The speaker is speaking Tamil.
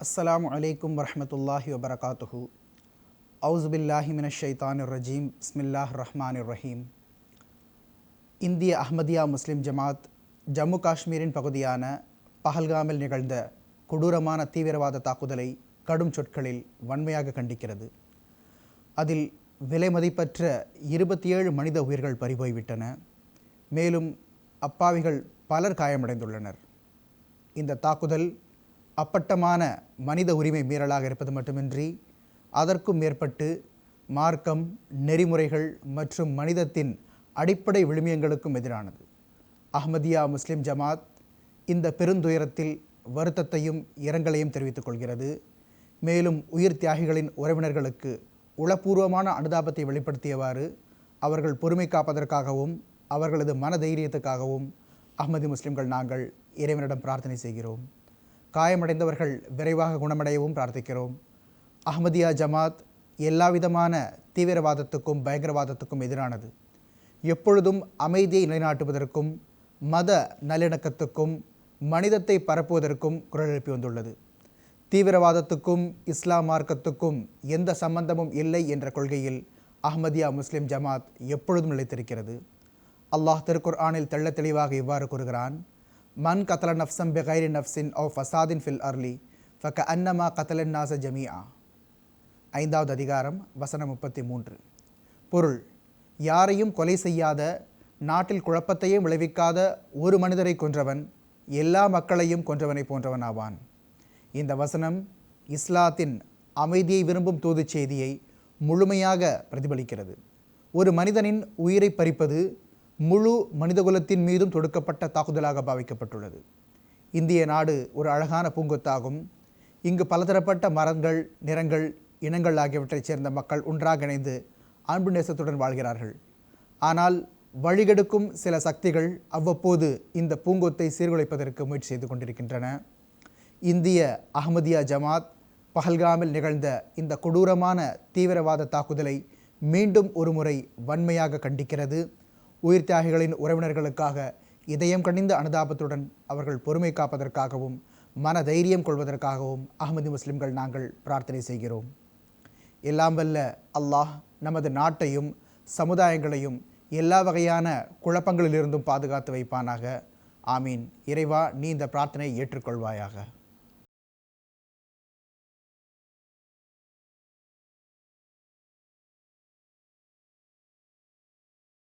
அஸ்லாம் அலைக்கும் வரமத்துல்லாஹி வபரகாத்துஹு அவுசுபில்லாஹி மினஷ் ரஜீம் பிஸ்மில்லாஹ் ரஹ்மான் ரஹீம் இந்திய அஹ்மதியா முஸ்லிம் ஜமாத் ஜம்மு காஷ்மீரின் பகுதியான பஹல்காமில் நிகழ்ந்த கொடூரமான தீவிரவாத தாக்குதலை கடும் சொற்களில் வன்மையாக கண்டிக்கிறது. அதில் விலை மதிப்பற்ற இருபத்தி ஏழு மனித உயிர்கள் பறிபோய்விட்டன. மேலும் அப்பாவிகள் பலர் காயமடைந்துள்ளனர். இந்த தாக்குதல் அப்பட்டமான மனித உரிமை மீறலாக இருப்பது மட்டுமின்றி அதற்கும் மேற்பட்டு மார்க்கம் நெறிமுறைகள் மற்றும் மனிதத்தின் அடிப்படை விழுமியங்களுக்கும் எதிரானது. அஹ்மதியா முஸ்லிம் ஜமாத் இந்த பெருந்துயரத்தில் வருத்தத்தையும் இரங்கலையும் தெரிவித்துக் கொள்கிறது. மேலும் உயிர் தியாகிகளின் உறவினர்களுக்கு உளப்பூர்வமான அனுதாபத்தை வெளிப்படுத்தியவாறு அவர்கள் பொறுமை காப்பதற்காகவும் அவர்களது மன தைரியத்துக்காகவும் அஹ்மதி முஸ்லிம்கள் நாங்கள் இறைவனிடம் பிரார்த்தனை செய்கிறோம். காயமடைந்தவர்கள் விரைவாக குணமடையவும் பிரார்த்திக்கிறோம். அஹமதியா ஜமாத் எல்லாவிதமான தீவிரவாதத்துக்கும் பயங்கரவாதத்துக்கும் எதிரானது. எப்பொழுதும் அமைதியை நிலைநாட்டுவதற்கும் மத நல்லிணக்கத்துக்கும் மனிதத்தை பரப்புவதற்கும் குரல் எழுப்பி வந்துள்ளது. தீவிரவாதத்துக்கும் இஸ்லாம் மார்க்கத்துக்கும் எந்த சம்பந்தமும் இல்லை என்ற கொள்கையில் அஹ்மதியா முஸ்லிம் ஜமாத் எப்பொழுதும் நிலைத்திருக்கிறது. அல்லாஹ் திருக்குர் ஆனில் தெள்ள தெளிவாக இவ்வாறு கூறுகிறான் மன் கத்தல நஃப்சம் பெகைரி நஃப்சின் ஓ ஃபசாதின் ஃபில் அர்லி ஃபக்க அன்னமா கத்தலன் நாச ஜமியா ஐந்தாவது அதிகாரம் வசனம் முப்பத்தி மூன்று பொருள் யாரையும் கொலை செய்யாத நாட்டில் குழப்பத்தையும் விளைவிக்காத ஒரு மனிதரை கொன்றவன் எல்லா மக்களையும் கொன்றவனை போன்றவன் ஆவான் இந்த வசனம் இஸ்லாத்தின் அமைதியை விரும்பும் தூதுச் செய்தியை முழுமையாக பிரதிபலிக்கிறது. ஒரு மனிதனின் உயிரை பறிப்பது முழு மனிதகுலத்தின் மீதும் தொடுக்கப்பட்ட தாக்குதலாக பாவிக்கப்பட்டுள்ளது. இந்திய நாடு ஒரு அழகான பூங்கொத்தாகும். இங்கு பலதரப்பட்ட மரங்கள் நிறங்கள் இனங்கள் ஆகியவற்றைச் சேர்ந்த மக்கள் ஒன்றாக இணைந்து அன்பு நேசத்துடன் வாழ்கிறார்கள். ஆனால் வழிகெடுக்கும் சில சக்திகள் அவ்வப்போது இந்த பூங்கொத்தை சீர்குலைப்பதற்கு முயற்சி செய்து கொண்டிருக்கின்றன. இந்திய அகமதியா ஜமாத் பஹல்காமில் நிகழ்ந்த இந்த கொடூரமான தீவிரவாத தாக்குதலை மீண்டும் ஒருமுறை வன்மையாக கண்டிக்கிறது. உயிர் தியாகிகளின் உறவினர்களுக்காக இதயம் கணிந்த அனுதாபத்துடன் அவர்கள் பொறுமை காப்பதற்காகவும் மன தைரியம் கொள்வதற்காகவும் அகமதி முஸ்லிம்கள் நாங்கள் பிரார்த்தனை செய்கிறோம். எல்லாம் வல்ல அல்லாஹ் நமது நாட்டையும் சமுதாயங்களையும் எல்லா வகையான குழப்பங்களிலிருந்தும் பாதுகாத்து வைப்பானாக. ஆமீன். இறைவா நீ இந்த பிரார்த்தனையை ஏற்றுக்கொள்வாயாக.